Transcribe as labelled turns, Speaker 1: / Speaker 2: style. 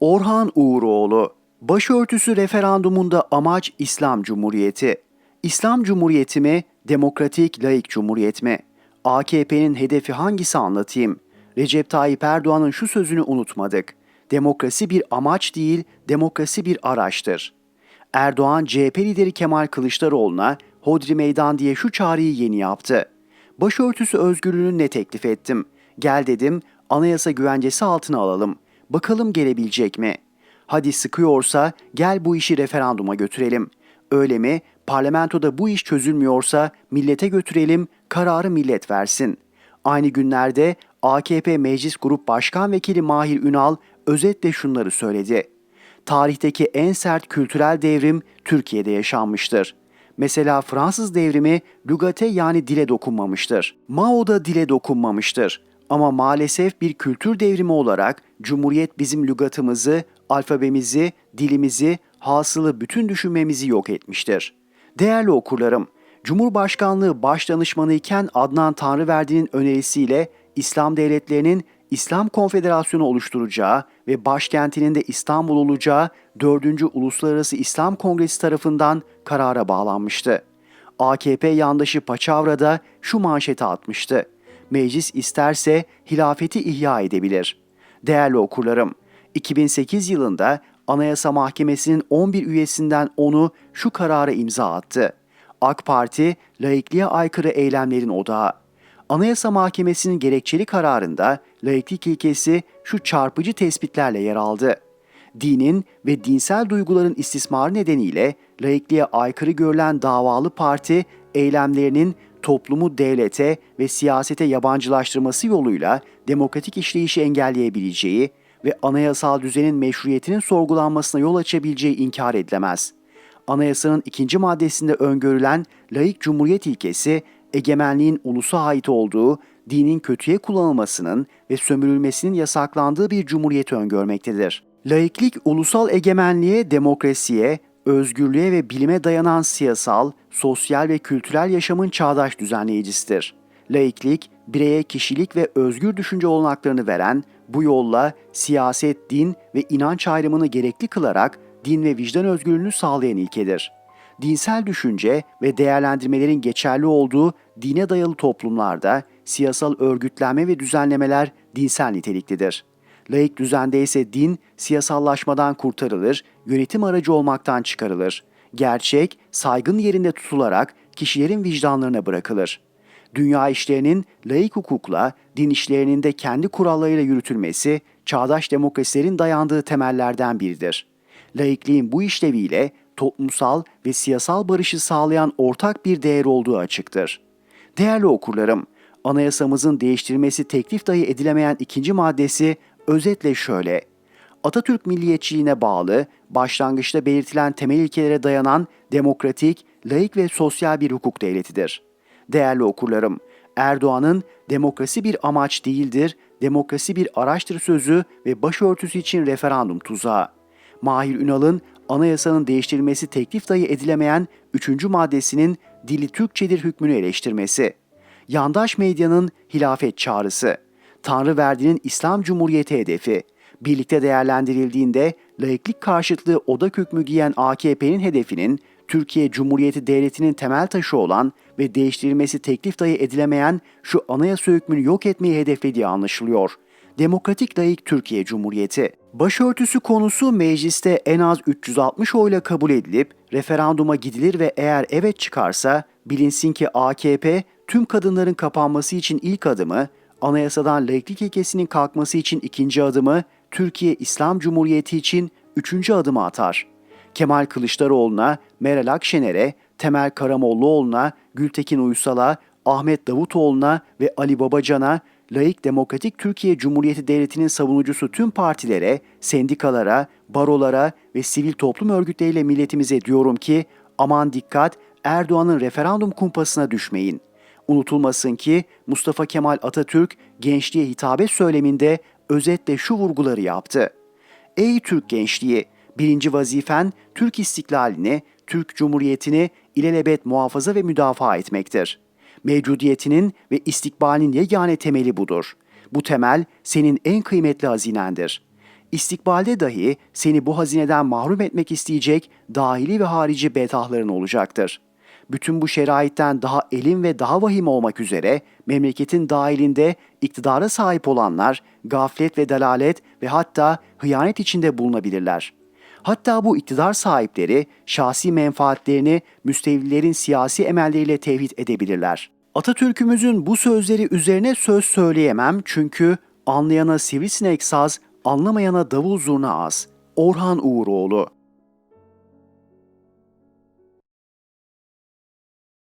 Speaker 1: Orhan Uğuroğlu Başörtüsü referandumunda amaç İslam Cumhuriyeti. İslam Cumhuriyeti mi, demokratik laik cumhuriyet mi? AKP'nin hedefi hangisi anlatayım? Recep Tayyip Erdoğan'ın şu sözünü unutmadık. Demokrasi bir amaç değil, demokrasi bir araçtır. Erdoğan CHP lideri Kemal Kılıçdaroğlu'na Hodri Meydan diye şu çağrıyı yeni yaptı. Başörtüsü özgürlüğünü ne teklif ettim? Gel dedim, anayasa güvencesi altına alalım. Bakalım gelebilecek mi? Hadi sıkıyorsa gel bu işi referanduma götürelim. Öyle mi? Parlamentoda bu iş çözülmüyorsa millete götürelim, kararı millet versin. Aynı günlerde AKP Meclis Grup Başkan Vekili Mahir Ünal özetle şunları söyledi. Tarihteki en sert kültürel devrim Türkiye'de yaşanmıştır. Mesela Fransız devrimi lügate yani dile dokunmamıştır. Mao da dile dokunmamıştır. Ama maalesef bir kültür devrimi olarak Cumhuriyet bizim lügatımızı, alfabemizi, dilimizi, hasılı bütün düşünmemizi yok etmiştir. Değerli okurlarım, Cumhurbaşkanlığı Başdanışmanı iken Adnan Tanrıverdi'nin önerisiyle İslam devletlerinin İslam Konfederasyonu oluşturacağı ve başkentinin de İstanbul olacağı 4. Uluslararası İslam Kongresi tarafından karara bağlanmıştı. AKP yandaşı Paçavra'da şu manşeti atmıştı. Meclis isterse hilafeti ihya edebilir. Değerli okurlarım, 2008 yılında Anayasa Mahkemesi'nin 11 üyesinden onu şu karara imza attı. AK Parti, laikliğe aykırı eylemlerin odağı. Anayasa Mahkemesi'nin gerekçeli kararında laiklik ilkesi şu çarpıcı tespitlerle yer aldı. Dinin ve dinsel duyguların istismarı nedeniyle laikliğe aykırı görülen davalı parti eylemlerinin toplumu devlete ve siyasete yabancılaştırması yoluyla demokratik işleyişi engelleyebileceği ve anayasal düzenin meşruiyetinin sorgulanmasına yol açabileceği inkar edilemez. Anayasanın ikinci maddesinde öngörülen laik cumhuriyet ilkesi, egemenliğin ulusa ait olduğu, dinin kötüye kullanılmasının ve sömürülmesinin yasaklandığı bir cumhuriyeti öngörmektedir. Laiklik, ulusal egemenliğe, demokrasiye, özgürlüğe ve bilime dayanan siyasal, sosyal ve kültürel yaşamın çağdaş düzenleyicisidir. Laiklik, bireye kişilik ve özgür düşünce olanaklarını veren, bu yolla siyaset, din ve inanç ayrımını gerekli kılarak din ve vicdan özgürlüğünü sağlayan ilkedir. Dinsel düşünce ve değerlendirmelerin geçerli olduğu dine dayalı toplumlarda siyasal örgütlenme ve düzenlemeler dinsel niteliklidir. Laik düzende ise din siyasallaşmadan kurtarılır, yönetim aracı olmaktan çıkarılır. Gerçek, saygın yerinde tutularak kişilerin vicdanlarına bırakılır. Dünya işlerinin laik hukukla, din işlerinin de kendi kurallarıyla yürütülmesi, çağdaş demokrasilerin dayandığı temellerden biridir. Laikliğin bu işleviyle toplumsal ve siyasal barışı sağlayan ortak bir değer olduğu açıktır. Değerli okurlarım, anayasamızın değiştirilmesi teklif dahi edilemeyen ikinci maddesi özetle şöyle. Atatürk milliyetçiliğine bağlı, başlangıçta belirtilen temel ilkelere dayanan demokratik, laik ve sosyal bir hukuk devletidir. Değerli okurlarım, Erdoğan'ın demokrasi bir amaç değildir, demokrasi bir araçtır sözü ve başörtüsü için referandum tuzağı. Mahir Ünal'ın anayasanın değiştirilmesi teklif dahi edilemeyen 3. maddesinin dili Türkçedir hükmünü eleştirmesi. Yandaş medyanın hilafet çağrısı. Tanrı verdiğinin İslam Cumhuriyeti hedefi. Birlikte değerlendirildiğinde laiklik karşıtlığı odak hükmü giyen AKP'nin hedefinin Türkiye Cumhuriyeti Devleti'nin temel taşı olan ve değiştirilmesi teklif dahi edilemeyen şu anayasa hükmünü yok etmeyi hedeflediği anlaşılıyor. Demokratik Layık Türkiye Cumhuriyeti. Başörtüsü konusu mecliste en az 360 oyla kabul edilip referanduma gidilir ve eğer evet çıkarsa bilinsin ki AKP tüm kadınların kapanması için ilk adımı, anayasadan laiklik ilkesinin kalkması için ikinci adımı, Türkiye İslam Cumhuriyeti için üçüncü adımı atar. Kemal Kılıçdaroğlu'na, Meral Akşener'e, Temel Karamollaoğlu'na, Gültekin Uysal'a, Ahmet Davutoğlu'na ve Ali Babacan'a laik demokratik Türkiye Cumhuriyeti Devleti'nin savunucusu tüm partilere, sendikalara, barolara ve sivil toplum örgütleriyle milletimize diyorum ki aman dikkat Erdoğan'ın referandum kumpasına düşmeyin. Unutulmasın ki Mustafa Kemal Atatürk gençliğe hitabet söyleminde özetle şu vurguları yaptı. Ey Türk gençliği! Birinci vazifen Türk istiklalini, Türk Cumhuriyeti'ni ilelebet muhafaza ve müdafaa etmektir. Mevcudiyetinin ve istikbalinin yegane temeli budur. Bu temel senin en kıymetli hazinendir. istikbalde dahi seni bu hazineden mahrum etmek isteyecek dahili ve harici betahların olacaktır. Bütün bu şeraitten daha elin ve daha vahim olmak üzere memleketin dahilinde iktidara sahip olanlar gaflet ve dalalet ve hatta hıyanet içinde bulunabilirler. Hatta bu iktidar sahipleri şahsi menfaatlerini müstevlilerin siyasi emelleriyle tevhid edebilirler. Atatürk'ümüzün bu sözleri üzerine söz söyleyemem çünkü anlayana sivrisinek saz, anlamayana davul zurna az. Orhan Uğuroğlu